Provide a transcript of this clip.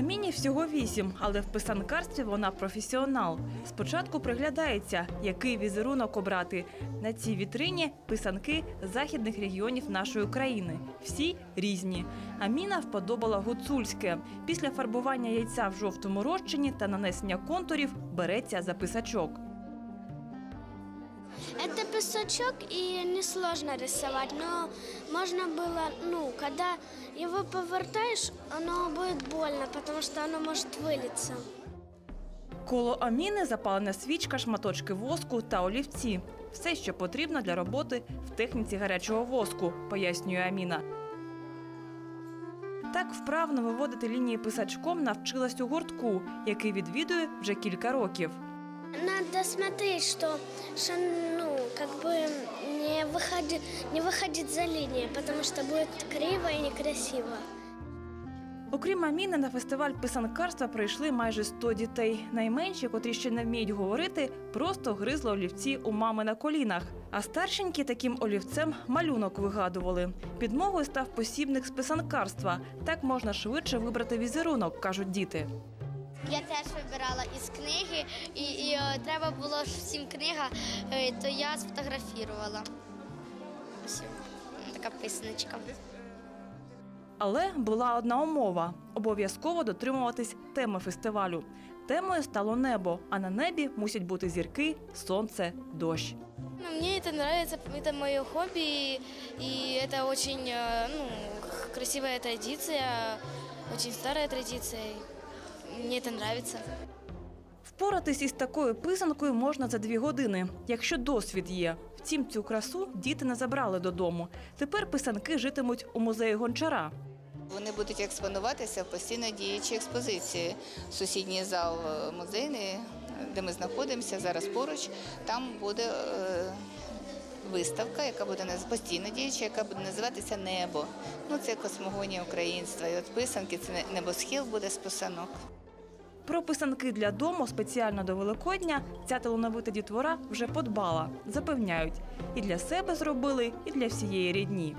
Аміні всього вісім, але в писанкарстві вона професіонал. Спочатку приглядається, який візерунок обрати. На цій вітрині писанки західних регіонів нашої країни. Всі різні. Аміна вподобала гуцульське. Після фарбування яйця в жовтому розчині та нанесення контурів береться за писачок. Это песочок и несложно рисовать, но можно было, ну, когда его повертаешь, оно будет больно, потому что оно может вылиться. Коло аміни запалена свічка, шматочки воску та олівці. Все, що потрібно для роботи в техніці гарячого воску, пояснює Аміна. Так вправно виводити лінії писачком навчилась у гуртку, який відвідує вже кілька років. Надо смотреть, что, что ну, как бы не выходит, не выходить за линию, потому что будет криво и некрасиво. Окрім Аміни, на фестиваль писанкарства прийшли майже 100 дітей. Найменші, котрі ще не вміють говорити, просто гризли олівці у мами на колінах. А старшенькі таким олівцем малюнок вигадували. Підмогою став посібник з писанкарства. Так можна швидше вибрати візерунок, кажуть діти. Я теж вибирала із книги, і, і е, треба було ж всім книга, е, то я сфотографувала. Ось така писаночка. Але була одна умова: обов'язково дотримуватись теми фестивалю. Темою стало небо, а на небі мусять бути зірки, сонце, дощ. Ну, Мне это нравится, это мое хобби, и это очень э, ну, х- красивая традиция, очень старая традиция. и Мне это нравится. Впоратись із такою писанкою можна за дві години, якщо досвід є. Втім, цю красу діти не забрали додому. Тепер писанки житимуть у музеї гончара. Вони будуть експонуватися в постійно діючій експозиції. Сусідній зал е, музейний, де ми знаходимося зараз поруч, там буде е, виставка, яка буде постійно діюча, яка буде називатися Небо. Ну, це космогонія українства. І от писанки це не- небосхил буде з писанок. Про писанки для дому спеціально до Великодня ця талановита дітвора вже подбала. Запевняють, і для себе зробили, і для всієї рідні.